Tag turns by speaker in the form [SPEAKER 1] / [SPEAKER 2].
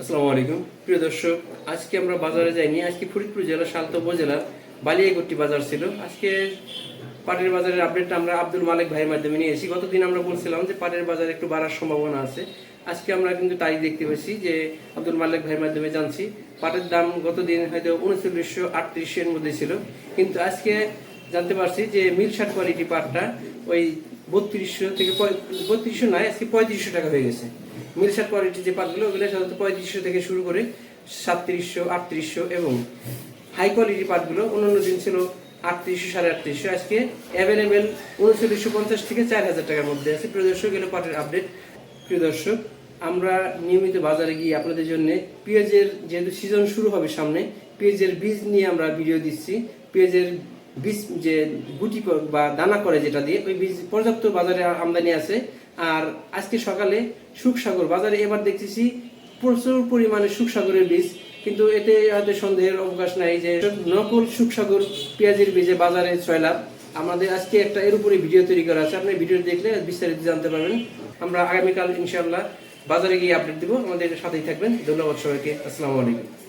[SPEAKER 1] আসসালামু আলাইকুম। প্রিয় দর্শক, আজকে আমরা বাজারে যাইনি। আজকে ফরিদপুর জেলার সালতা উপজেলার বালিয়াগট্টি বাজার ছিল। আজকে পাটের বাজারের আপডেটটা আমরা আব্দুল মালিক ভাইয়ের মাধ্যমে নিয়ে এসেছি। গতদিন আমরা বলছিলাম যে পাটের বাজার একটু বাড়ার সম্ভাবনা আছে। আজকে আমরা কিন্তু তাই দেখতে পাচ্ছি যে আব্দুল মালিক ভাইয়ের মাধ্যমে জানছি, পাটের দাম গতদিন হয়তো উনচল্লিশশো আটত্রিশের মধ্যে ছিল। কিন্তু আজকে জানতে পারছি যে মিলশাট কোয়ালিটি পাটটা ওই বত্রিশশো থেকে বত্রিশশো নয়, আজকে পঁয়ত্রিশশো টাকা হয়ে গেছে। মিলসার কোয়ালিটি যে পাটগুলো ওগুলো সাধারণত পঁয়ত্রিশশো থেকে শুরু করে সাতত্রিশশো, আটত্রিশশো এবং হাই কোয়ালিটি পাটগুলো অন্যান্য দিন ছিল আটত্রিশশো, সাড়ে আটত্রিশশো, আজকে অ্যাভেলেবেল উনচল্লিশশো পঞ্চাশ থেকে চার হাজার টাকার মধ্যে আছে। প্রিয় দর্শক, এলো পাটের আপডেট প্রিয় দর্শক, আমরা নিয়মিত বাজারে গিয়ে আপনাদের জন্য পেঁয়াজের যেহেতু সিজন শুরু হবে সামনে, পেঁয়াজের বীজ নিয়ে আমরা ভিডিও দিচ্ছি। পেঁয়াজের বীজ যে গুটি বা দানা করে যেটা দিয়ে, ওই বীজ পর্যাপ্ত বাজারে আমদানি আছে। আর আজকে সকালে সুখসাগর বাজারে এবার দেখতেছি প্রচুর পরিমাণে সুখসাগরের বীজ। কিন্তু এতে হয়তো সন্দেহের অবকাশ নাই যে নকল সুখসাগর পেঁয়াজের বীজে বাজারে ছয় লাভ। আমাদের আজকে একটা এর উপরে ভিডিও তৈরি করা আছে। আপনি ভিডিও দেখলে বিস্তারিত জানতে পারবেন। আমরা আগামীকাল ইনশাআল্লাহ বাজারে গিয়ে আপডেট দিব। আমাদের সাথেই থাকবেন। ধন্যবাদ সবাইকে। আসসালামু আলাইকুম।